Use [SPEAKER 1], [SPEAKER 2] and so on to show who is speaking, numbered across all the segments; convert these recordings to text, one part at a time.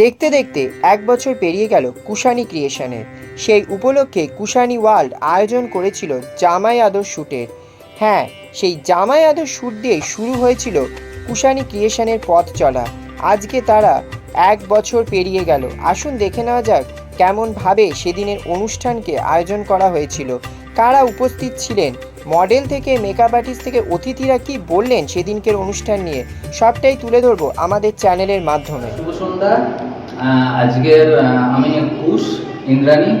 [SPEAKER 1] দেখতে দেখতে এক বছর পেরিয়ে গেল কুশানি ক্রিয়েশনের। সেই উপলক্ষে কুশানি ওয়ার্ল্ড আয়োজন করেছিল জামাই আদর শ্যুটের হ্যাঁ সেই জামাই আদর শ্যুট দিয়েই শুরু হয়েছিল কুশানি ক্রিয়েশনের পথ চলা। আজকে তারা এক বছর পেরিয়ে গেল। আসুন দেখে নেওয়া যাক কেমনভাবে সেদিনের অনুষ্ঠানকে আয়োজন করা হয়েছিল। কারা উপস্থিত ছিলেন? মডেল থেকে মেকআপ আর্টিস্ট থেকে অতিথিরা কি বললেন সেদিনকের অনুষ্ঠান নিয়ে? সবটাই তুলে ধরবো আমাদের চ্যানেলের মাধ্যমে।
[SPEAKER 2] আজকের আমি কুশ ইন্দ্রাণী,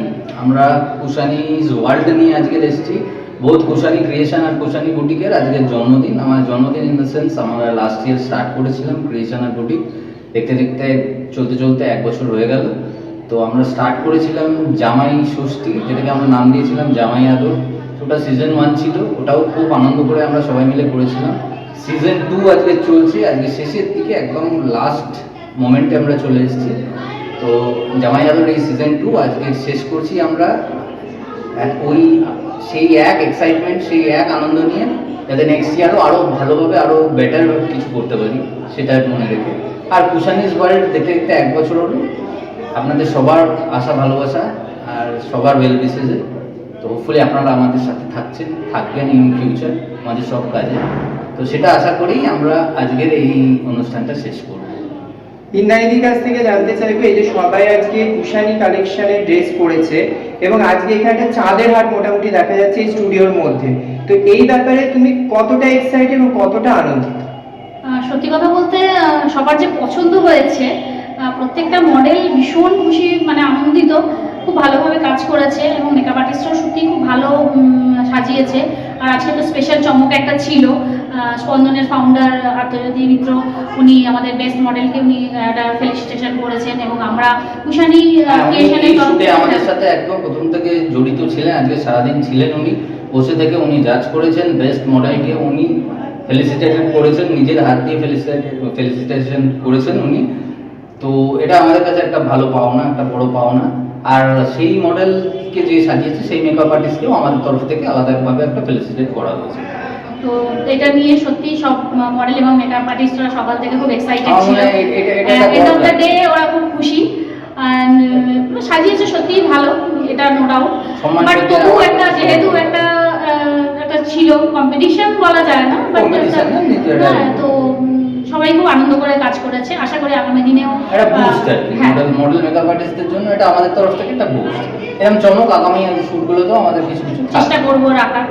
[SPEAKER 2] আমরা কুশানিজ ওয়ার্ল্ড নিয়ে আজকের এসেছি। বোধ কুশানি ক্রিয়েশন আর কুশানি বুটিকের আজকের জন্মদিন। আমার জন্মদিন ইন দ্য সেন্স আমরা লাস্ট ইয়ার স্টার্ট করেছিলাম ক্রিয়েশন আর বুটিক দেখতে দেখতে চলতে চলতে এক বছর হয়ে গেল। তো আমরা স্টার্ট করেছিলাম জামাই ষষ্ঠী, যেটাকে আমরা নাম দিয়েছিলাম জামাই আদর। ওটা সিজন ওয়ান ছিল, ওটাও খুব আনন্দ করে আমরা সবাই মিলে করেছিলাম। সিজন টু আজকে চলছে, আজকে শেষের দিকে একদম লাস্ট মোমেন্টে আমরা চলে এসেছি। তো জামাই আদর এই সিজন টু আজকে শেষ করছি আমরা। ওই সেই এক এক্সাইটমেন্ট সেই এক আনন্দ নিয়ে যাতে নেক্সট ইয়ারও আরও ভালোভাবে আরও বেটার কিছু করতে পারি, সেটা মনে রেখে। আর কুশানিস ওয়ার্ল্ড দেখতে দেখতে এক বছর হলো। আপনাদের সবার আশা, ভালোবাসা আর সবার ওয়েল বিশেষে তো হোপফুলি আপনারা আমাদের সাথে থাকছেন, থাকবেন ইন ফিউচার আমাদের সব কাজে। তো সেটা আশা করেই আমরা আজকের এই অনুষ্ঠানটা শেষ করব।
[SPEAKER 3] ইন্দ্রাণীদির কাছ থেকে জানতে চাইব, এই যে সবাই আজকে কুশানি কালেকশনের ড্রেস পরেছে এবং আজকে এখানে একটা চাঁদের হাট মোটামুটি দেখা যাচ্ছে এই স্টুডিওর মধ্যে। তো এই ব্যাপারে তুমি কতটা এক্সাইটেড এবং কতটা আনন্দিত?
[SPEAKER 4] সত্যি কথা বলতে সবার যে পছন্দ হয়েছে প্রত্যেকটা মডেল ভীষণ খুশি মানে আনন্দিত, খুব ভালোভাবে কাজ করেছে এবং মেকআপ আর্টিস্টরাও সত্যি খুব ভালো সাজিয়েছে। আর আজকে তো স্পেশাল চমক একটা ছিল স্পন্দনের ফাউন্ডার আর্তজ্যোতি মিত্র উনি আমাদের বেস্ট মডেলকে উনি একটা ফেলিসিটেশন করেছেন এবং আমরা কুশানি
[SPEAKER 2] হ্যাঁ,
[SPEAKER 4] ক্রিয়েশনের
[SPEAKER 2] আমাদের সাথে একদম প্রথম থেকে জড়িত ছিলেন আজকে সারাদিন ছিলেন উনি। বসে থেকে উনি জাজ করেছেন বেস্ট মডেলকে উনি ফেলিসিটেশন করেছেন নিজের হাত দিয়ে ফেলিসিটেশন করেছেন উনি। তো এটা আমাদের কাছে একটা ভালো পাওনা একটা বড় পাওনা। আর সেই মডেলকে যে সাজিয়েছে সেই মেকআপ আর্টিস্টকেও আমাদের তরফ থেকে আলাদাভাবে একটা ফেলিসিটেট করা হয়েছে।
[SPEAKER 4] তো এটা নিয়ে সত্যি সব মডেল এবং মেকআপ আর্টিস্টরা সকাল থেকে খুব এক্সাইটেড ছিল। এন্ড অফ দ্য ডে ওরা খুব খুশি। সাজিয়েছে সত্যিই ভালো এটা নো ডাউট বাট তবু একটা যেহেতু একটা একটা ছিল কম্পিটিশন বলা যায় না বাট হ্যাঁ তো সবাই খুব আনন্দ করে কাজ করেছে। করি আগামী দিনেও আহ,
[SPEAKER 2] বুস্ট আর মডেল মডেল মেকআপ আর্টিস্টদের জন্য এটা আমাদের তরফ থেকে একটা বুস্ট এরকম চমক আগামী শ্যুটগুলোতেও আমাদের কিছু কিছু
[SPEAKER 4] চেষ্টা করব রাখার।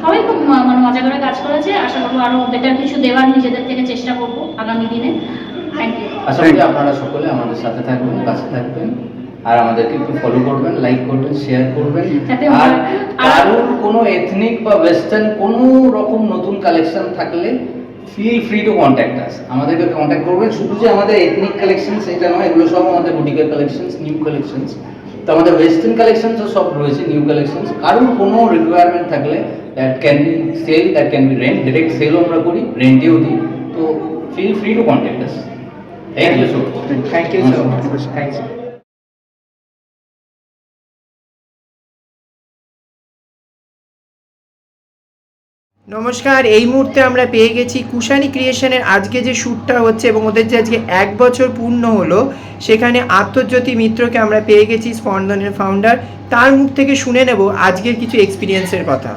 [SPEAKER 4] সবাই খুব মানে মজা করে কাজ করেছে। আশা করব আরও বেটার কিছু দেওয়ার নিজেদের থেকে চেষ্টা করব আগামী দিনে।
[SPEAKER 2] আশা করি আপনারা সকলে আমাদের সাথে থাকবেন কাছে থাকবেন। আর আমাদেরকে একটু ফলো করবেন লাইক করবেন শেয়ার করবেন। আর- কারোর কোনো এথনিক বা ওয়েস্টার্ন কোনো রকম নতুন কালেকশন থাকলে feel free to contact us আমাদেরকে কন্ট্যাক্ট করবেন। শুধু যে আমাদের এথনিক কালেকশন সেটা নয় এগুলো সব আমাদের বুটিকের কালেকশনস নিউ কালেকশনস তো আমাদের ওয়েস্টার্ন কালেকশনসও সব রয়েছে নিউ কালেকশনস কারোর কোনো রিকোয়ারমেন্ট থাকলে that can be sell that can be rent direct সেলও আমরা করি রেন্টেও দিই। তো feel free to contact us thank you so much
[SPEAKER 3] thank you so much thank you
[SPEAKER 1] নমস্কার, এই মুহূর্তে আমরা পেয়ে গেছি কুশানি ক্রিয়েশনের আজকে যে শ্যুটটা হচ্ছে এবং ওদের যে আজকে এক বছর পূর্ণ হলো, সেখানে আত্মজ্যোতি মিত্রকে আমরা পেয়ে গেছি স্পন্দনের ফাউন্ডার তার মুখ থেকে শুনে নেব আজকের কিছু এক্সপিরিয়েন্সের কথা।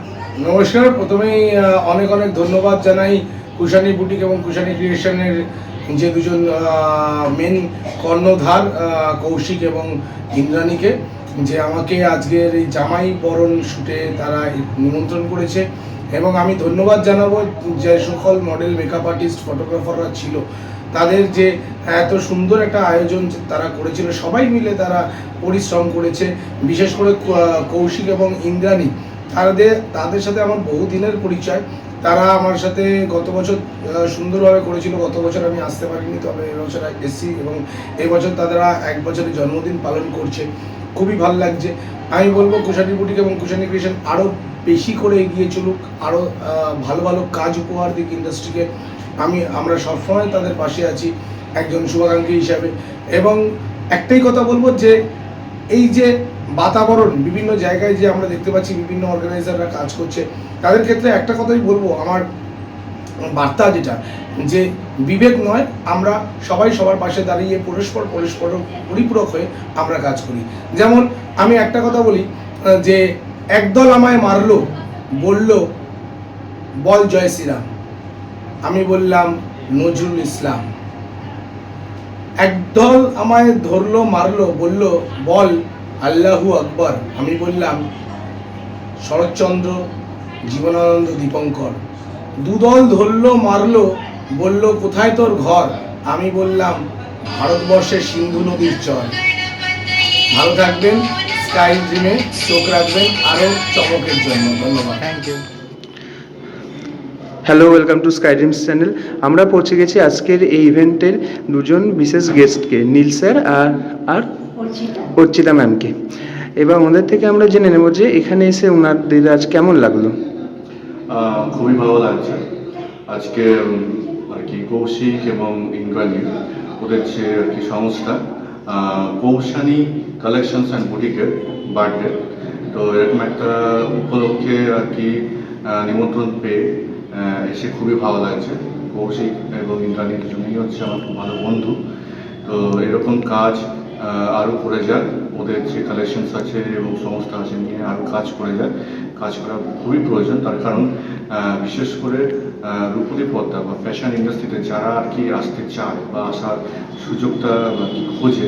[SPEAKER 5] নমস্কার, প্রথমেই অনেক অনেক ধন্যবাদ জানাই কুশানি বুটিক এবং কুশানি ক্রিয়েশনের যে দুজন মেন কর্ণধার কৌশিক এবং ইন্দ্রাণীকে, যে আমাকে আজকের এই জামাই বরণ শুটে তারা নিমন্ত্রণ করেছে। এবং আমি ধন্যবাদ জানাব যে সকল মডেল মেকআপ আর্টিস্ট ফটোগ্রাফাররা ছিল। তাদের যে এত সুন্দর একটা আয়োজন তারা করেছিল, সবাই মিলে তারা পরিশ্রম করেছে, বিশেষ করে কৌশিক এবং ইন্দ্রাণী। তাদের তাদের সাথে আমার বহু দিনের পরিচয়। তারা আমার সাথে গত বছর সুন্দরভাবে করেছিল, গত বছর আমি আসতে পারিনি, তবে এবছর এসছি এবং এবছর তারা এক বছরের জন্মদিন পালন করছে। খুবই ভালো লাগছে। আমি বলব কুশানি বুটিক এবং কুশানি ক্রিয়েশন আরও বেশি করে এগিয়ে চলুক আরও ভালো ভালো কাজ উপহার দিক ইন্ডাস্ট্রিকে। আমি, আমরা সবসময় তাদের পাশে আছি একজন শুভাকাঙ্ক্ষী হিসাবে। এবং একটাই কথা বলব যে, এই যে বাতাবরণ, বিভিন্ন জায়গায় যে আমরা দেখতে পাচ্ছি বিভিন্ন অর্গানাইজাররা কাজ করছে, তাদের ক্ষেত্রে একটা কথাই বলব, আমার বার্তা যেটা, যে বিবেক নয়, আমরা সবাই সবার পাশে দাঁড়িয়ে পরস্পর পরস্পর পরিপূরক হয়ে আমরা কাজ করি। যেমন আমি একটা কথা বলি যে একদল আমায় মারলো, বলল, বল জয় শ্রীরাম। আমি বললাম, নজরুল ইসলাম। একদল আমায় ধরলো, মারলো, বলল, বল, আল্লাহু আকবর। আমি বললাম, শরৎচন্দ্র, জীবনানন্দ দীপঙ্কর। দুদল ধরলো মারলো বলল কোথায় তোর ঘর? আমি বললাম ভারতবর্ষের সিন্ধু নদীর চর। ভালো থাকবেন স্কাই ড্রিমে চোখ রাখবেন আরও চমকের জন্য। ধন্যবাদ।
[SPEAKER 3] Thank you
[SPEAKER 6] hello welcome to sky dreams channel আমরা পৌঁছে গেছি আজকের এই ইভেন্টের দুজন বিশেষ গেস্টকে নীল স্যার আর আর অর্চিতা। ম্যামকে এবার ওদের থেকে আমরা জেনে নেব যে এখানে এসে ওনাদের আজ কেমন লাগল।
[SPEAKER 7] খুবই ভালো লাগছে আজকে আর কি কৌশিক এবং ইন্দ্রাণী ওদের যে আর কি সংস্থা কৌশানী কালেকশনস অ্যান্ড বুটিকের বার্থডে তো এরকম একটা উপলক্ষে আর কি নিমন্ত্রণ পেয়ে এসে খুবই ভালো লাগছে কৌশিক এবং ইন্দ্রাণী দুজনেই হচ্ছে আমার খুব ভালো বন্ধু তো এরকম কাজ আরও করে যাক ওদের যে কালেকশনস আছে এবং সংস্থা আছে নিয়ে আরও কাজ করে যাক কাজ করা খুবই প্রয়োজন, তার কারণ বিশেষ করে রূপদী পদ্মা বা ফ্যাশন ইন্ডাস্ট্রিতে যারা আর কি আসতে চায় বা আসার সুযোগটা খোঁজে,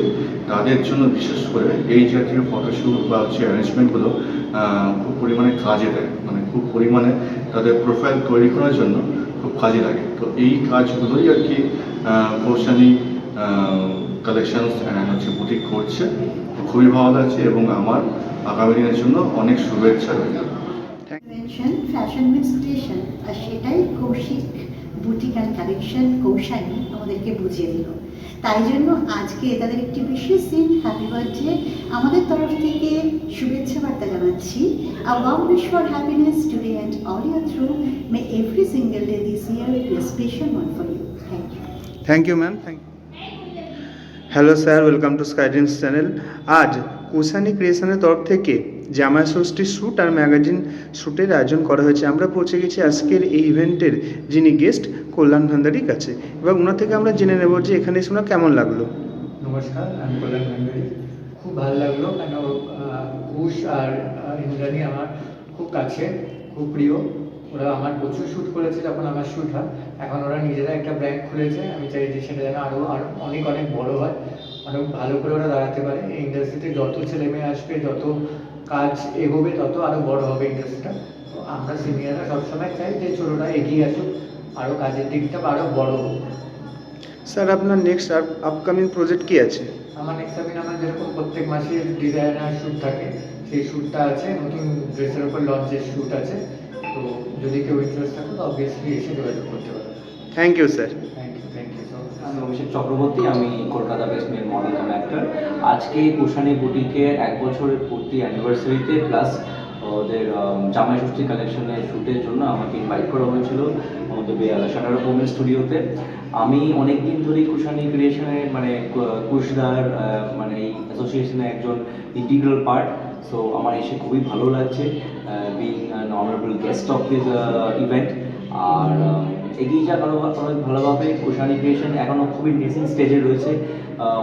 [SPEAKER 7] তাদের জন্য বিশেষ করে এই জাতীয় ফটোশ্যুট বা হচ্ছে অ্যারেঞ্জমেন্টগুলো খুব পরিমাণে কাজে দেয়। মানে খুব পরিমাণে তাদের প্রোফাইল তৈরি করার জন্য খুব কাজে লাগে। তো এই কাজগুলোই আর কি কৌশানী কালেকশনস হচ্ছে বুটিক করছে। খুবই ভালো লাগছে এবং আমার আগামী দিনের জন্য অনেক শুভেচ্ছা রইল।
[SPEAKER 8] ফ্যাশন ক্রিয়েশন আর সেটাই Koushik boutique and collection Koushani আমাদেরকে বুঝিয়ে দিল। তাই জন্য আজকে তাদের একটি বিশেষ দিন হ্যাপি বার্থডে আমাদের তরফ থেকে শুভেচ্ছা বার্তা জানাচ্ছি। A warm wish for happiness today and all year through may every single day this year special one for you thank you
[SPEAKER 6] thank you ma'am thank hello sir welcome to sky dreams channel আজ কুসানি ক্রিয়েশনের তরফ থেকে জামাই ষষ্ঠী shoot আর magazine শ্যুটের আয়োজন করা হয়েছে। আমরা পৌঁছে গেছি আজকের এই ইভেন্টের যিনি গেস্ট কল্যাণ ভান্ডারির কাছে। এবং ওনার থেকে আমরা জেনে নেব যে এখানে ওনার কেমন লাগল।
[SPEAKER 9] নমস্কার, আমি কল্যাণ ভান্ডারী। খুব ভালো লাগল কেন ঘোষ আর ইন্দ্রাণী আমার খুব কাছে, খুব প্রিয়। ওরা আমার প্রচুর শ্যুট করেছে যখন আমার শ্যুট হয়। এখন ওরা নিজেরা একটা ব্র্যান্ড খুলেছে আমি চাই যে সেটা যেন আরও আরও অনেক অনেক বড় হয় অনেক ভালো করে ওরা দাঁড়াতে পারে। এই ইন্ডাস্ট্রিতে যত ছেলে মেয়ে আসবে যত কাজ এগোবে তত আরও বড় হবে ইন্ডাস্ট্রিটা তো আমরা সিনিয়ররা সবসময় চাই যে ছোটোটা এগিয়ে আসুক আরও কাজের দিকটা আরও বড় হোক।
[SPEAKER 6] স্যার আপনার নেক্সট আপকামিং প্রজেক্ট কি আছে?
[SPEAKER 9] আমার নেক্সট আমি আমার যেরকম প্রত্যেক মাসে ডিজাইনার শ্যুট থাকে সেই শ্যুটটা আছে নতুন ড্রেসের উপর লঞ্চের শ্যুট আছে। তো যদি কেউ ইন্টারেস্ট থাকে তো অবভিয়াসলি এসে যোগাযোগ করতে পারে
[SPEAKER 6] thank
[SPEAKER 9] you sir thank you thank you
[SPEAKER 2] আমি অভিষেক চক্রবর্তী আমি Kolkata best male model cum actor আজকে কুশানি বুটিকের এক বছরের পূর্তি অ্যানিভার্সারিতে প্লাস ওদের জামাই ষষ্ঠী কালেকশনের শ্যুটের জন্য আমাকে ইনভাইট করা হয়েছিল আমাদের বেয়ালা শাটার হোমের স্টুডিওতে আমি অনেক দিন ধরেই কুশানি ক্রিয়েশনের মানে কুশদার মানে এই অ্যাসোসিয়েশনের একজন ইন্টিগ্রাল পার্ট সো আমার এসে খুবই ভালো লাগছে। Honourable guest of this event আর এগিয়ে যাক আরও অনেক ভালোভাবে। কুশানি ক্রিয়েশন এখনও খুবই নেসিং স্টেজে রয়েছে।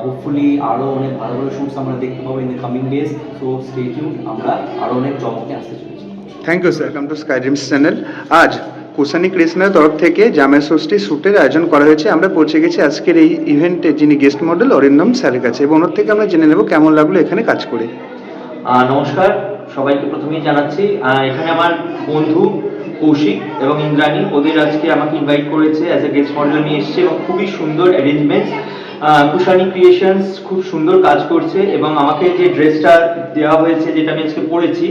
[SPEAKER 2] হোপফুলি আরও অনেক ভালো ভালো শ্যুটস আমরা দেখতে পাবো in the coming days so stay tune আমরা আরও অনেক চমকে আসতে চলেছি।
[SPEAKER 6] Thank you sir come to sky dreams channel আজ কুসানি ক্রিয়েশনের তরফ থেকে জামাই ষষ্ঠী শ্যুটের আয়োজন করা হয়েছে। আমরা পৌঁছে গেছি আজকের এই ইভেন্টে যিনি গেস্ট মডেল অরিন্দম স্যারের কাছে। এবং ওনার থেকে আমরা জেনে নেব কেমন লাগল এখানে কাজ করে।
[SPEAKER 10] নমস্কার। সবাইকে প্রথমেই জানাচ্ছি এখানে আমার বন্ধু কৌশিক এবং ইন্দ্রাণী, ওদের আজকে আমাকে ইনভাইট করেছে অ্যাজ এ গেস্ট মডেল নিয়ে এসেছে এবং খুবই সুন্দর অ্যারেঞ্জমেন্টস কুশানি ক্রিয়েশনস খুব সুন্দর কাজ করছে এবং আমাকে যে ড্রেসটা দেওয়া হয়েছে, যেটা আমি আজকে পরেছি,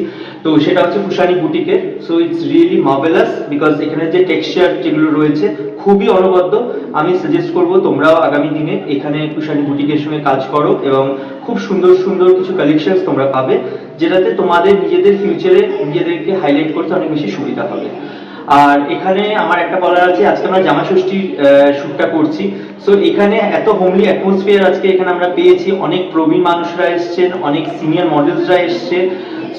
[SPEAKER 10] তো সেটা হচ্ছে Kushani বুটিকের so it's really marvellous because এখানে যে টেক্সচার যেগুলো রয়েছে, খুবই অনবদ্য। আমি সাজেস্ট করব তোমরাও আগামী দিনে এখানে কুশানি বুটিকের সঙ্গে কাজ করো এবং খুব সুন্দর সুন্দর কিছু কালেকশনস তোমরা পাবে, যেটাতে তোমাদের নিজেদের ফিউচারে নিজেদেরকে হাইলাইট করতে অনেক বেশি সুবিধা হবে। আর এখানে আমার একটা বলার আছে, আজকে আমরা জামা ষষ্ঠীর শ্যুটটা করছি। সো এখানে এত হোমলি অ্যাটমসফিয়ার আজকে এখানে আমরা পেয়েছি। অনেক প্রবীণ মানুষরা এসছেন, অনেক সিনিয়র মডেলসরা এসছে।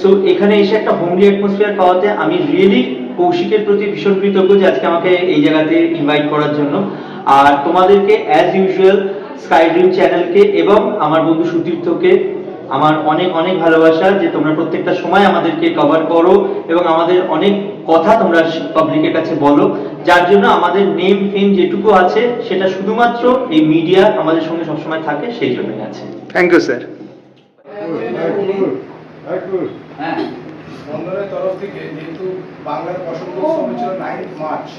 [SPEAKER 10] সো এখানে এসে একটা হোমলি অ্যাটমসফিয়ার পাওয়াতে আমি রিয়েলি কৌশিকের প্রতি ভীষণ কৃতজ্ঞ যে আজকে আমাকে এই জায়গাতে ইনভাইট করার জন্য। আর তোমাদেরকে অ্যাজ ইউজুয়াল স্কাই ড্রিম চ্যানেলকে এবং আমার বন্ধু সুতীর্থকে আমার অনেক অনেক ভালোবাসা যে তোমরা প্রত্যেকটা সময় আমাদেরকে কভার করো এবং আমাদের অনেক কথা তোমরা পাবলিকের কাছে বলো। যার জন্য আমাদের নেম ফেম যেটুকু আছে সেটা শুধুমাত্র এই মিডিয়া আমাদের সঙ্গে সবসময় থাকে সেই জন্যই আছে।
[SPEAKER 6] থ্যাংক ইউ স্যার
[SPEAKER 2] হ্যাঁ
[SPEAKER 5] স্পন্দনের তরফ থেকে যেহেতু বাংলার বসন্ত উৎসব ছিল নাইন্থ মার্চ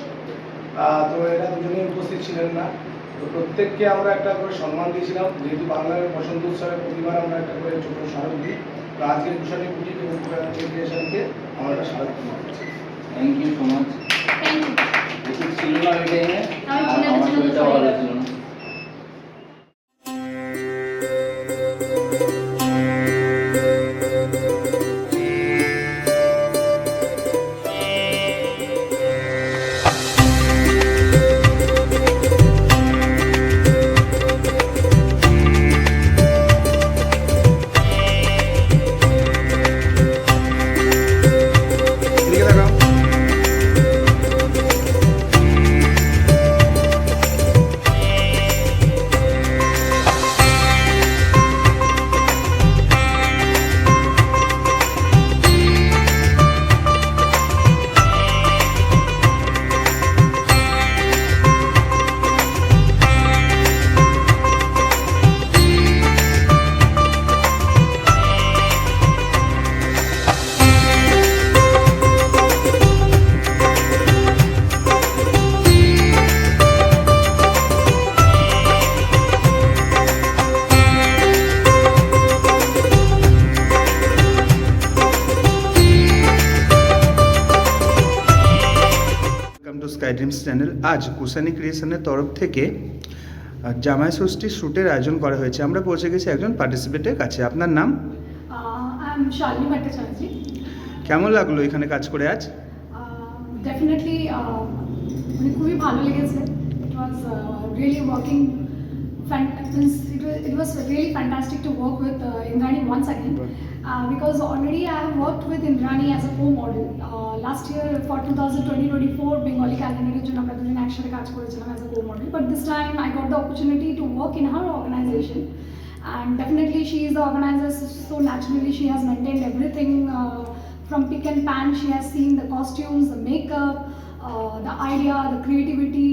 [SPEAKER 5] তো এরা দুজনেই উপস্থিত ছিলেন না। তো প্রত্যেককে আমরা একটা করে সম্মান দিয়েছিলাম। যেহেতু বাংলার বসন্ত উৎসবের প্রতিবার আমরা একটা করে ছোট স্মারক দিই তো আজকের বিষয়টি বুটিক এবং ক্রিয়েশনকে আমরা একটা স্মারক
[SPEAKER 2] দিই। Thank you so
[SPEAKER 4] much thank
[SPEAKER 2] you ছিল না ওই টাইমে আমার ছিল
[SPEAKER 6] ড্রিমস চ্যানেল আজ কুসানি ক্রিয়েশনের তরফ থেকে জামাই ষষ্ঠীর শ্যুটের আয়োজন করা হয়েছে। আমরা পৌঁছে গেছি একজন পার্টিসিপেটের কাছে। আপনার নাম? কেমন লাগল এখানে কাজ করে আজ?
[SPEAKER 11] ডেফিনেটলি মানে খুবই ভালো লেগেছে। It was really working it was really fantastic to work with uh, Indrani once again uh, because already I have worked with Indrani as a co-model. Uh, last year for 2020-24 Bengali calendar এর জন্য আমরা দুজন একসাথে কাজ করেছিলাম as a co-model but this time I got the opportunity to work in her organization and definitely she is the organizer so- so naturally she has maintained everything uh, from pick and pan she has seen the costumes the makeup uh, the idea the creativity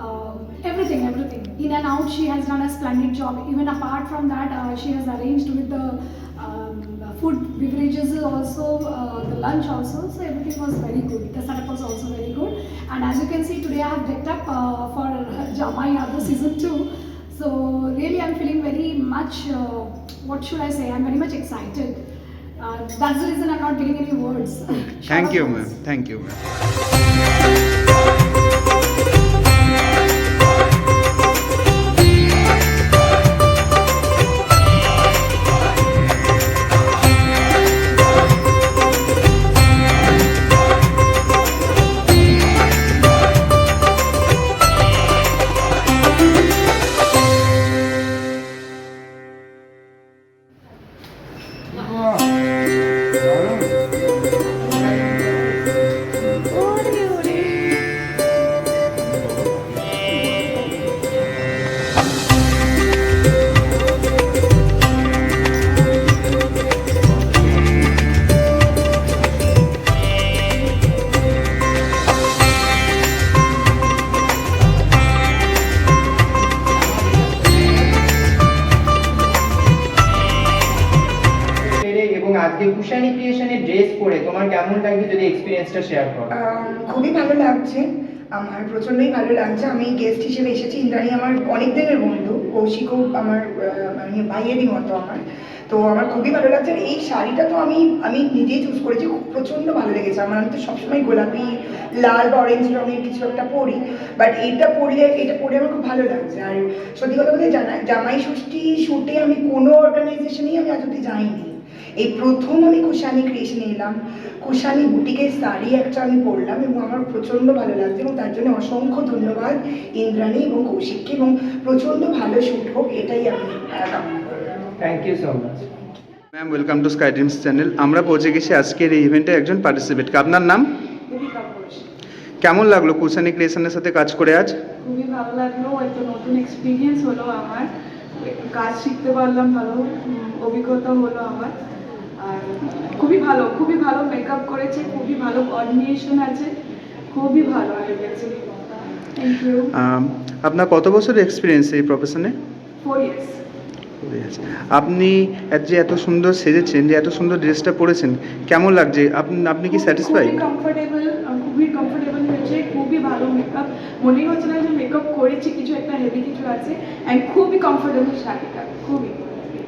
[SPEAKER 11] um, everything everything in and out she has done a splendid job. Even apart from that uh, she has arranged with the um, food beverages also uh, the lunch also. So everything was very good. The setup was also very good. And as you can see today i have decked up uh, for jamai the season 2 so really i'm feeling very much uh, what should i say? I'm very much excited. Uh, that's the reason i'm not giving any words.
[SPEAKER 6] Thank
[SPEAKER 11] you
[SPEAKER 6] ma'am.
[SPEAKER 11] Thank
[SPEAKER 6] you ma'am. Kushani dress
[SPEAKER 3] পরে তোমার কেমন লাগবে যদি এক্সপিরিয়েন্সটা share করো?
[SPEAKER 12] খুবই ভালো লাগছে। আমার প্রচণ্ডই ভালো লাগছে। আমি গেস্ট হিসেবে এসেছি। ইন্দ্রাণী আমার অনেক দিনের বন্ধু। কৌশিকও আমার মানে ভাইয়েরই মতো আমার। তো আমার খুবই ভালো লাগছে। এই শাড়িটা তো আমি আমি নিজেই চুজ করেছি। খুব প্রচণ্ড ভালো লেগেছে। আমার, আমি তো সবসময় গোলাপি, লাল বা অরেঞ্জ রঙের কিছু একটা পরি। বাট এইটা পরলে, এটা পরে আমার খুব ভালো লাগছে। আর সত্যি কথা বলতে, জানা, জামাই ষষ্ঠী শ্যুটে আমি কোনো অর্গানাইজেশনেই আমি আজ অব্দি যাইনি। এই প্রথম আমি কুশানি ক্রিয়েশনে এলাম কুশানি বুটিকের শাড়ি একটা আমি পরলাম এবং আমার প্রচণ্ড ভালো লাগছে এবং তার জন্য অসংখ্য ধন্যবাদ ইন্দ্রাণী এবং কৌশিককে এবং প্রচণ্ড ভালো শ্যুট হোক এটাই আমি কামনা করি।
[SPEAKER 3] Thank you so much
[SPEAKER 6] ma'am welcome to sky dreams channel আমরা পৌঁছে গেছি আজকের এই ইভেন্টে একজন পার্টিসিপেটকে আপনার নাম? কেমন লাগল কুশানি ক্রিয়েশনের সাথে কাজ করে আজ?
[SPEAKER 13] খুবই ভালো লাগল একটা নতুন এক্সপিরিয়েন্স হলো আমার। কাজ শিখতে পারলাম ভালো অভিজ্ঞতা হলো আমার। আর খুবই ভালো খুবই ভালো মেকআপ করেছে খুবই ভালো কোঅর্ডিনেশন আছে খুবই ভালো
[SPEAKER 6] আপনার কত বছর এক্সপিরিয়েন্স এই প্রফেশনে
[SPEAKER 13] ফোর ইয়ার্স
[SPEAKER 6] আপনি এত যে এত সুন্দর সেজেছেন যে এত সুন্দর ড্রেসটা পরেছেন কেমন লাগছে? আপনি আপনি কি স্যাটিসফাই
[SPEAKER 13] কমফোর্টেবল খুবই কমফোর্টেবল হয়েছে খুবই ভালো মেকআপ মনেই হচ্ছে না যে মেকআপ করেছি কিছু একটা হেভি কিছু আছে অ্যান্ড খুবই কমফোর্টেবল শাড়িটা খুবই।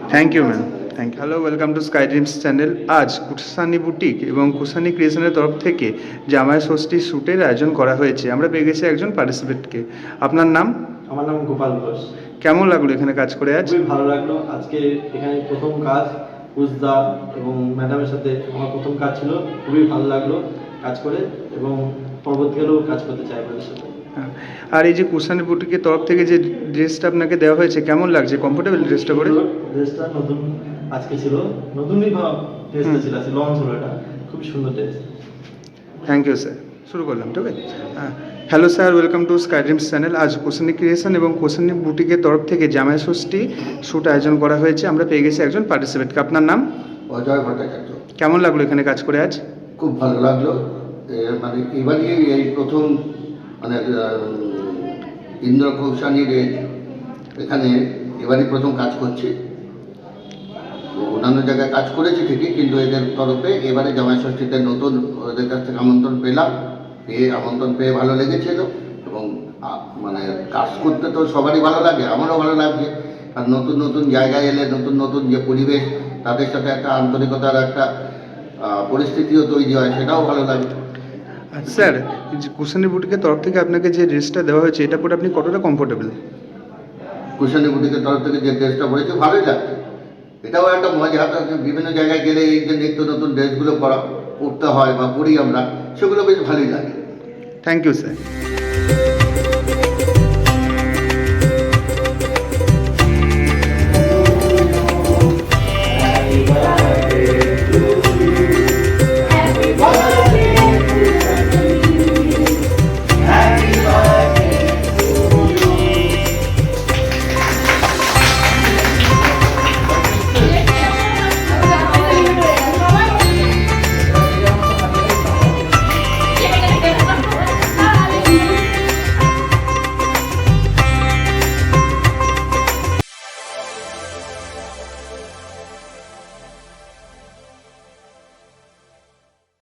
[SPEAKER 13] Thank you
[SPEAKER 6] ma'am. Thank hello welcome to sky dreams channel আজ কুসানি বুটিক এবং কুসানি ক্রিয়েশনের তরফ থেকে জামাই ষষ্ঠী শ্যুটের আয়োজন করা হয়েছে। আমরা পেয়ে গেছি একজন পার্টিসিপেন্টকে আপনার নাম?
[SPEAKER 14] আমার নাম গোপাল ঘোষ।
[SPEAKER 6] কেমন লাগল এখানে কাজ করে আজ?
[SPEAKER 14] খুবই ভালো লাগল। আজকে এখানে প্রথম কাজ পুজদা এবং ম্যাডামের সাথে আমার প্রথম কাজ ছিল। খুবই ভালো লাগল কাজ করে এবং পরবর্তীকালেও কাজ করতে চাই আপনাদের সাথে।
[SPEAKER 6] আর এই যে কুসানি বুটিকের তরফ থেকে যে ড্রেসটা আপনাকে দেওয়া হয়েছে কেমন লাগছে? কমফোর্টেবল ড্রেসটা করে?
[SPEAKER 14] ড্রেসটা নতুন আজকে ছিল। নতুনই ভাব ড্রেসটা ছিল আজকে লঞ্চ হলো এটা। খুবই সুন্দর ড্রেস
[SPEAKER 6] থ্যাংক ইউ স্যার শুরু করলাম ঠিক আছে? Hello sir welcome to sky dreams channel আজ কোসানি ক্রিয়েশন এবং কোসানি বুটিকের তরফ থেকে জামাই ষষ্ঠী শ্যুট আয়োজন করা হয়েছে। আমরা পেয়ে গেছি একজন পার্টিসিপেন্টকে আপনার নাম?
[SPEAKER 15] অজয় ভট্টাচার্য।
[SPEAKER 6] কেমন লাগল এখানে কাজ করে আজ?
[SPEAKER 15] খুব ভালো লাগল। মানে এবারই এই প্রথম মানে ইন্দ্র কৌশানীর এখানে এবারই প্রথম কাজ করছি। অন্যান্য জায়গায় কাজ করেছি ঠিকই কিন্তু এদের তরফে এবারে জামাই ষষ্ঠীতে নতুন ওদের কাছ থেকে আমন্ত্রণ পেলাম। পেয়ে আমন্ত্রণ পেয়ে ভালো লেগেছিল এবং মানে কাজ করতে তো সবারই ভালো লাগে আমারও ভালো লাগছে। আর নতুন নতুন জায়গায় এলে নতুন নতুন যে পরিবেশ তাদের সাথে একটা আন্তরিকতার একটা পরিস্থিতিও তৈরি হয় সেটাও ভালো লাগে।
[SPEAKER 6] আর স্যার কুসানি বুটিকের তরফ থেকে আপনাকে যে ড্রেসটা দেওয়া হয়েছে এটা পরে আপনি কতটা কমফোর্টেবল
[SPEAKER 15] কুশানি বুটিকের তরফ থেকে যে ড্রেসটা পরেছে ভালোই লাগছে। এটাও একটা মজা বিভিন্ন জায়গায় গেলে এই যে নিত্য নতুন ড্রেসগুলো পরা পড়তে হয় বা পড়ি আমরা, সেগুলো বেশ ভালোই লাগে।
[SPEAKER 6] Thank you sir